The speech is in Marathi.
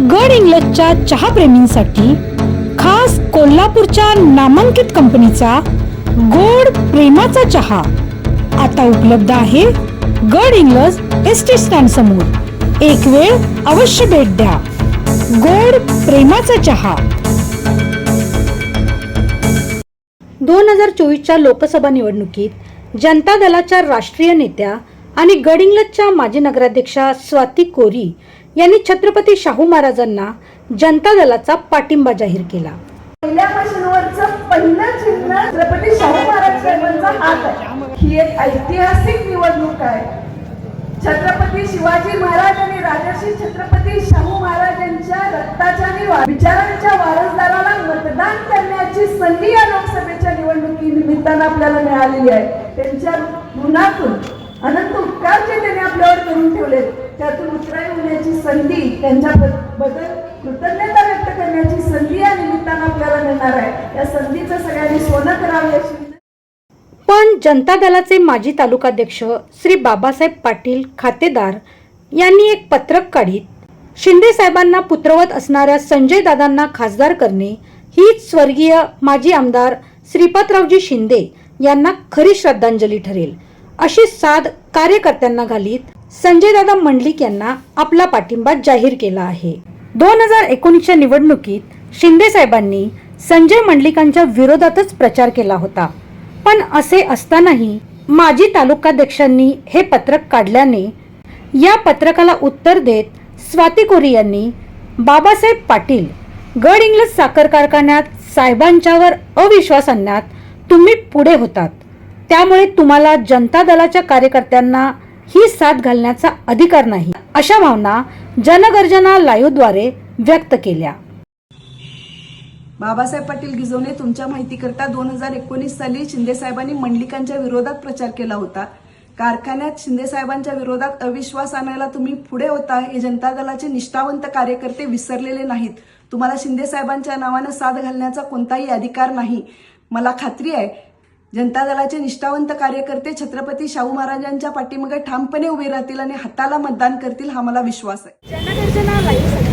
गड इंग्लजच्या चहाप्रेमींसाठी खास कोल्हापूरच्या नामांकित कंपनीचा गोड प्रेमाचा चहा आता उपलब्ध आहे गड इंग्लज एस टी स्टँड समोर. एक वेळ अवश्य भेट द्या. गोड प्रेमाचा चहा. दोन हजार चोवीसच्या लोकसभा निवडणुकीत जनता दलाच्या राष्ट्रीय नेत्या आणि गडिंग्लजच्या माजी नगराध्यक्षा स्वाती कोरी यांनी छत्रपती शाहू महाराजांना जनता दलाचा पाठिंबा जाहीर केला. पहिल्या मशीनवरचं पहिलं चिन्ह छत्रपती शाहू महाराज साहेबांचा हात आहे. ही एक ऐतिहासिक निवडणूक आहे. छत्रपती शिवाजी महाराज आणि राजर्षी छत्रपती शाहू महाराज यांच्या रक्ताच्या आणि विचारांच्या वारसदाराला मतदान करण्याची संधी या लोकसभेच्या निवडणुकी निमित्तानं आपल्याला मिळालेली आहे. त्यांच्या गुणातून अनंत उपकार जे त्यांनी आपल्यावर करून ठेवले त्यातून उतराई होण्याची संधी त्यांच्या बद्दल कृतज्ञता व्यक्त करण्याची संधी या निमित्तानं आपल्याला मिळणार आहे. या संधीचं सगळ्यांनी सोनं करावे अशी पण जनता दलाचे माजी तालुकाध्यक्ष श्री बाबासाहेब पाटील खातेदार यांनी एक पत्रक काढीत शिंदे साहेबांना पुत्रवत असणाऱ्या संजय दादांना खासदार करणे हीच स्वर्गीय माजी आमदार श्रीपादरावजी शिंदे यांना खरी श्रद्धांजली ठरेल. अशी साद कार्यकर्त्यांना घालीत. संजय दादा मंडलिक यांना आपला पाठिंबा जाहीर केला आहे. दोन हजार एकोणीसच्या निवडणुकीत शिंदे साहेबांनी संजय मंडलिकांच्या विरोधातच प्रचार केला होता. पण असे असतानाही माजी तालुकाध्यक्षांनी हे पत्रक काढल्याने या पत्रकाला उत्तर देत स्वाती कोरी यांनी बाबासाहेब पाटील गड इंग्लज साखर कारखान्यात साहेबांच्यावर अविश्वास आणण्यात तुम्ही पुढे होतात. त्यामुळे तुम्हाला जनता दलाच्या कार्यकर्त्यांना ही साथ घालण्याचा अधिकार नाही. अशा भावना जनगर्जना लाईव्हद्वारे व्यक्त केल्या. बाबासाहेब पाटील गिजवणे तुमच्या माहितीकरता दोन हजार एकोणीस साली शिंदे साहेबांनी मंडलिकांच्या विरोधात प्रचार केला होता. कारखान्यात शिंदे साहेबांच्या विरोधात अविश्वास आणायला तुम्ही पुढे होता हे जनता दलाचे निष्ठावंत कार्यकर्ते विसरलेले नाहीत. तुम्हाला शिंदे साहेबांच्या नावानं साथ घालण्याचा कोणताही अधिकार नाही. मला खात्री आहे जनता दलाचे निष्ठावंत कार्यकर्ते छत्रपती शाहू महाराजांच्या पाठीमागे ठामपणे उभे राहतील आणि हाताला मतदान करतील हा मला विश्वास आहे.